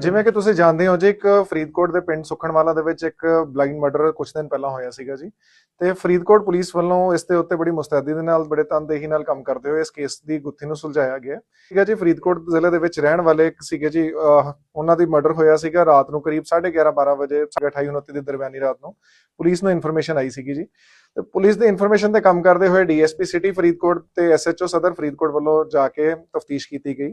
ਜਿਵੇਂ ਕਿ ਤੁਸੀਂ ਜਾਣਦੇ ਹੋ ਜੀ ਇੱਕ ਫਰੀਦਕੋਟ ਦੇ ਪਿੰਡ ਸੁਖਣਵਾਲਾ ਦੇ ਵਿੱਚ ਇੱਕ ਬਲਾਈਂਡ ਮਰਡਰ ਕੁਝ ਦਿਨ ਪਹਿਲਾਂ ਹੋਇਆ ਸੀਗਾ ਜੀ। ਤੇ ਫਰੀਦਕੋਟ ਪੁਲਿਸ ਵੱਲੋਂ ਇਸ ਦੇ ਉੱਤੇ ਬੜੀ ਮੁਸਤੈਦੀ ਦੇ ਨਾਲ ਬੜੇ ਤਨਦੇਹੀ ਨਾਲ ਕੰਮ ਕਰਦੇ ਹੋਏ ਇਸ ਕੇਸ ਦੀ ਗੁੱਥੀ ਨੂੰ ਸੁਲਝਾਇਆ ਗਿਆ। ਠੀਕ ਹੈ ਜੀ ਫਰੀਦਕੋਟ ਜ਼ਿਲ੍ਹੇ ਦੇ ਵਿੱਚ ਰਹਿਣ ਵਾਲੇ ਇੱਕ ਸੀਗੇ ਜੀ ਉਹਨਾਂ ਦੀ ਮਰਡਰ ਹੋਇਆ ਸੀਗਾ ਰਾਤ ਨੂੰ ਕਰੀਬ 11:30 12 ਵਜੇ 28 29 ਦੀ ਦਰਮਿਆਨੀ ਰਾਤ ਨੂੰ ਪੁਲਿਸ ਨੂੰ ਇਨਫੋਰਮੇਸ਼ਨ ਆਈ ਸੀਗੀ ਜੀ। ਤੇ ਪੁਲਿਸ ਦੀ ਇਨਫੋਰਮੇਸ਼ਨ ਤੇ ਕੰਮ ਕਰਦੇ ਹੋਏ ਡੀਐਸਪੀ ਸਿਟੀ ਫਰੀਦਕੋਟ ਤੇ ਐਸਐਚਓ ਸਦਰ ਫਰੀਦਕੋਟ ਵੱਲੋਂ ਜਾ ਕੇ ਤਫਤੀਸ਼ ਕੀਤੀ ਗਈ।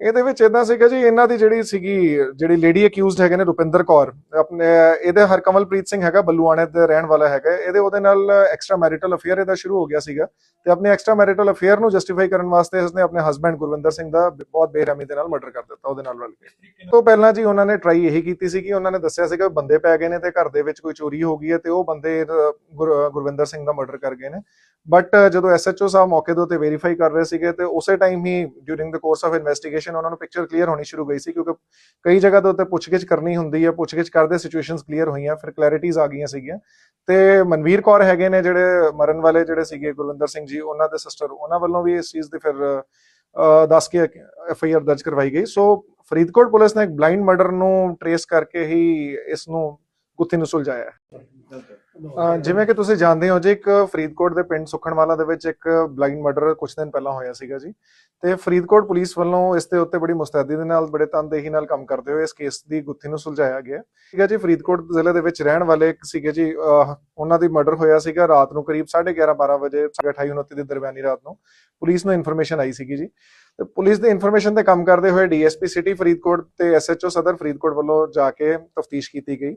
ਇਹਦੇ ਵਿੱਚ ਇਦਾਂ ਸੀਗਾ ਜੀ, ਇਹਨਾਂ ਦੀ ਜਿਹੜੀ ਸੀਗੀ, ਜਿਹੜੀ ਲੇਡੀ ਅਕਿਊਜ਼ਡ ਹੈਗੇ ਨੇ ਰੁਪਿੰਦਰ ਕੌਰ, ਆਪਣੇ, ਇਹਦੇ ਹਰਕਮਲਪ੍ਰੀਤ ਸਿੰਘ ਹੈਗਾ, ਬੱਲੂਆਣੇ ਦੇ ਰਹਿਣ ਵਾਲਾ ਹੈਗਾ, ਇਹਦੇ ਉਹਦੇ ਨਾਲ ਐਕਸਟਰਾ ਮੈਰਿਟਲ ਅਫੇਅਰ ਇਹਦਾ ਸ਼ੁਰੂ ਹੋ ਗਿਆ ਸੀਗਾ ਤੇ ਆਪਣੇ ਐਕਸਟਰਾ ਮੈਰਿਟਲ ਅਫੇਅਰ ਨੂੰ ਜਸਟੀਫਾਈ ਕਰਨ ਵਾਸਤੇ ਇਸਨੇ ਆਪਣੇ ਹਸਬੰਡ ਗੁਰਵਿੰਦਰ ਸਿੰਘ ਦਾ ਬਹੁਤ ਬੇਰਹਿਮੀ ਦੇ ਨਾਲ ਮਰਡਰ ਕਰ ਦਿੱਤਾ, ਉਹਦੇ ਨਾਲ ਰਲ ਕੇ। ਤੋਂ ਪਹਿਲਾਂ ਜੀ ਉਹਨਾਂ ਨੇ ਟਰਾਈ ਇਹੀ ਕੀਤੀ ਸੀ ਕਿ ਉਹਨਾਂ ਨੇ ਦੱਸਿਆ ਸੀਗਾ ਬੰਦੇ ਪੈ ਗਏ ਨੇ ਤੇ ਘਰ ਦੇ ਵਿੱਚ ਕੋਈ ਚੋਰੀ ਹੋ ਗਈ ਹੈ ਤੇ ਉਹ ਬੰਦੇ ਗੁਰਵਿੰਦਰ ਸਿੰਘ ਦਾ ਮਰਡਰ ਕਰ ਗਏ ਨੇ। ਬਟ ਜਦੋਂ ਐਸਐਚਓ ਸਾਹਿਬ ਮੌਕੇ ਦੇ ਉੱਤੇ ਵੈਰੀਫਾਈ ਕਰ ਰਹੇ ਸੀਗੇ ਤੇ ਉਸੇ time he during the course of investigation ਉਹਨਾਂ ਨੂੰ ਪਿਕਚਰ ਕਲੀਅਰ ਹੋਣੀ ਸ਼ੁਰੂ ਗਈ ਸੀ ਕਿਉਂਕਿ ਕਈ ਜਗ੍ਹਾ ਦੇ ਉੱਤੇ ਪੁੱਛਗਿੱਛ ਕਰਨੀ ਹੁੰਦੀ ਹੈ ਪੁੱਛਗਿੱਛ ਕਰਦੇ ਸਿਚੁਏਸ਼ਨਸ ਕਲੀਅਰ ਹੋਈਆਂ, ਫਿਰ ਕਲੈਰਿਟੀਜ਼ ਆ ਗਈਆਂ ਸੀਗੀਆਂ। ਤੇ ਮਨਵੀਰ ਕੌਰ ਹੈਗੇ ਨੇ ਜਿਹੜੇ ਮਰਨ ਵਾਲੇ ਜਿਹੜੇ ਸੀਗੇ, ਗੁਰਵਿੰਦਰ ਸਿੰਘ ਜੀ, ਉਹਨਾਂ ਦੇ ਸਿਸਟਰ ਉਹਨਾਂ ਵੱਲੋਂ ਵੀ ਇਸ ਚੀਜ਼ ਦੇ ਫਿਰ ਦੱਸ ਕੇ ਐਫ ਆਈ ਆਰ ਦਰਜ ਕਰਵਾਈ ਗਈ। ਸੋ ਫਰੀਦਕੋਟ ਪੁਲਿਸ ਨੇ ਇੱਕ ਬਲਾਈਂਡ ਮਰਡਰ ਨੂੰ ਟਰੇਸ ਕਰਕੇ ਹੀ ਇਸ ਨੂੰ ਗੁੱਥੀ ਨੂੰ ਸੁਲਝਾਇਆ। ਹੈ ਜਿਵੇਂ ਕਿ ਤੁਸੀਂ ਜਾਣਦੇ ਹੋ ਜੀ, ਇੱਕ ਫਰੀਦਕੋਟ ਦੇ ਪਿੰਡ ਸੁਖਣਵਾਲਾ ਦੇ ਵਿੱਚ ਇੱਕ ਬਲਾਈਂਡ ਮਰਡਰ ਕੁਝ ਦਿਨ ਪਹਿਲਾਂ ਹੋਇਆ ਸੀਗਾ ਜੀ। ਤੇ ਫਰੀਦਕੋਟ ਪੁਲਿਸ ਵੱਲੋਂ ਇਸ ਦੇ ਉੱਤੇ ਬੜੀ ਮੁਸਤੈਦੀ ਦੇ ਨਾਲ, ਬੜੇ ਤਨਦੇਹੀ ਨਾਲ ਕੰਮ ਕਰਦੇ ਹੋਏ ਇਸ ਕੇਸ ਦੀ ਗੁੱਥੀ ਨੂੰ ਸੁਲਝਾਇਆ ਗਿਆ। ਠੀਕ ਹੈ ਜੀ, ਫਰੀਦਕੋਟ ਜ਼ਿਲ੍ਹੇ ਦੇ ਵਿੱਚ ਰਹਿਣ ਵਾਲੇ ਸੀਗੇ ਜੀ ਉਹਨਾਂ ਦੀ ਮਰਡਰ ਹੋਇਆ ਸੀਗਾ ਰਾਤ ਨੂੰ ਕਰੀਬ 11:30 12 ਵਜੇ 28 29 ਦੀ ਦਰਮਿਆਨੀ ਰਾਤ ਨੂੰ ਪੁਲਿਸ ਨੂੰ ਇਨਫੋਰਮੇਸ਼ਨ ਆਈ ਸੀਗੀ ਜੀ। ਤੇ ਪੁਲਿਸ ਦੀ ਇਨਫੋਰਮੇਸ਼ਨ ਤੇ ਕੰਮ ਕਰਦੇ ਹੋਏ ਡੀਐਸਪੀ ਸਿਟੀ ਫਰੀਦਕੋਟ ਤੇ ਐਸਐਚਓ ਸਦਰ ਫਰੀਦਕੋਟ ਵੱਲੋਂ ਜਾ ਕੇ ਤਫਤੀਸ਼ ਕੀਤੀ ਗਈ।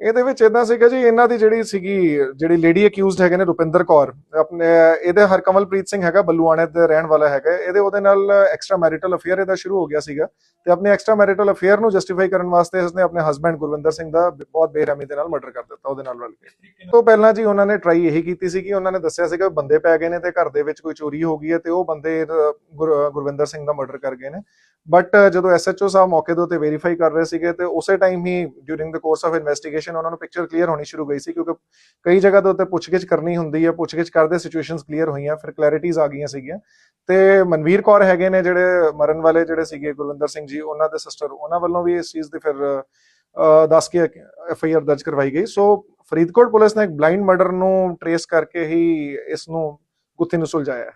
ਇਹਦੇ ਵਿੱਚ ਇਦਾਂ ਸੀਗਾ ਜੀ ਇਹਨਾਂ ਦੀ ਜਿਹੜੀ ਸੀਗੀ ਜਿਹੜੀ ਲੇਡੀ ਅਕਿਊਜ਼ਡ ਹੈਗੇ ਨੇ ਰੁਪਿੰਦਰ ਕੌਰ ਆਪਣੇ ਇਹਦੇ ਹਰਕਮਲਪ੍ਰੀਤ ਸਿੰਘ ਹੈਗਾ ਬੱਲੂਆਣੇ ਦੇ ਰਹਿਣ ਵਾਲਾ ਹੈਗਾ ਇਹਦੇ ਉਹਦੇ ਨਾਲ ਐਕਸਟਰਾ ਮੈਰਿਟਲ ਅਫੇਅਰ ਇਹਦਾ ਸ਼ੁਰੂ ਹੋ ਗਿਆ ਸੀਗਾ ਤੇ ਆਪਣੇ ਐਕਸਟਰਾ ਮੈਰਿਟਲ ਅਫੇਅਰ ਨੂੰ ਜਸਟੀਫਾਈ ਕਰਨ ਵਾਸਤੇ ਇਸਨੇ ਆਪਣੇ ਹਸਬੰਡ ਗੁਰਵਿੰਦਰ ਸਿੰਘ ਦਾ ਬਹੁਤ ਬੇਰਹਿਮੀ ਦੇ ਨਾਲ ਮਰਡਰ ਕਰ ਦਿੱਤਾ ਉਹਦੇ ਨਾਲ ਰਲ ਕੇ। ਤੋਂ ਪਹਿਲਾਂ ਜੀ ਉਹਨਾਂ ਨੇ ਟਰਾਈ ਇਹੀ ਕੀਤੀ ਸੀ ਕਿ ਉਹਨਾਂ ਨੇ ਦੱਸਿਆ ਸੀਗਾ ਬੰਦੇ ਪੈ ਗਏ ਨੇ ਤੇ ਘਰ ਦੇ ਵਿੱਚ ਕੋਈ ਚੋਰੀ ਹੋ ਗਈ ਹੈ ਤੇ ਉਹ ਬੰਦੇ ਗੁਰਵਿੰਦਰ ਸਿੰਘ ਦਾ ਮਰਡਰ ਕਰ ਗਏ ਨੇ। ਬਟ ਜਦੋਂ ਐਸਐਚਓ ਸਾਹਿਬ ਮੌਕੇ ਦੇ ਉੱਤੇ ਵੈਰੀਫਾਈ ਕਰ ਰਹੇ ਸੀਗੇ ਤੇ ਉਸੇ time he during the course of investigation ਉਹਨਾਂ ਨੂੰ ਪਿਕਚਰ ਕਲੀਅਰ ਹੋਣੀ ਸ਼ੁਰੂ ਗਈ ਸੀ ਕਿਉਂਕਿ ਕਈ ਜਗ੍ਹਾ ਦੇ ਉੱਤੇ ਪੁੱਛਗਿੱਛ ਕਰਨੀ ਹੁੰਦੀ ਹੈ, ਪੁੱਛਗਿੱਛ ਕਰਦੇ ਸਿਚੁਏਸ਼ਨਸ ਕਲੀਅਰ ਹੋਈਆਂ, ਫਿਰ ਕਲੈਰਿਟੀਜ਼ ਆ ਗਈਆਂ ਸੀਗੀਆਂ। ਤੇ ਮਨਵੀਰ ਕੌਰ ਹੈਗੇ ਨੇ ਜਿਹੜੇ ਮਰਨ ਵਾਲੇ ਜਿਹੜੇ ਸੀਗੇ, ਗੁਰਵਿੰਦਰ ਸਿੰਘ ਜੀ, ਉਹਨਾਂ ਦੇ ਸਿਸਟਰ ਉਹਨਾਂ ਵੱਲੋਂ ਵੀ ਇਸ ਚੀਜ਼ ਦੀ ਫਿਰ ਦੱਸ ਕੇ ਐਫ ਆਈ ਆਰ ਦਰਜ ਕਰਵਾਈ ਗਈ। ਸੋ ਫਰੀਦਕੋਟ ਪੁਲਿਸ ਨੇ ਇੱਕ ਬਲਾਈਂਡ ਮਰਡਰ ਨੂੰ ਟਰੇਸ ਕਰਕੇ ਹੀ ਇਸ ਨੂੰ ਗੁੱਥੀ ਨੂੰ ਸੁਲਝਾਇਆ।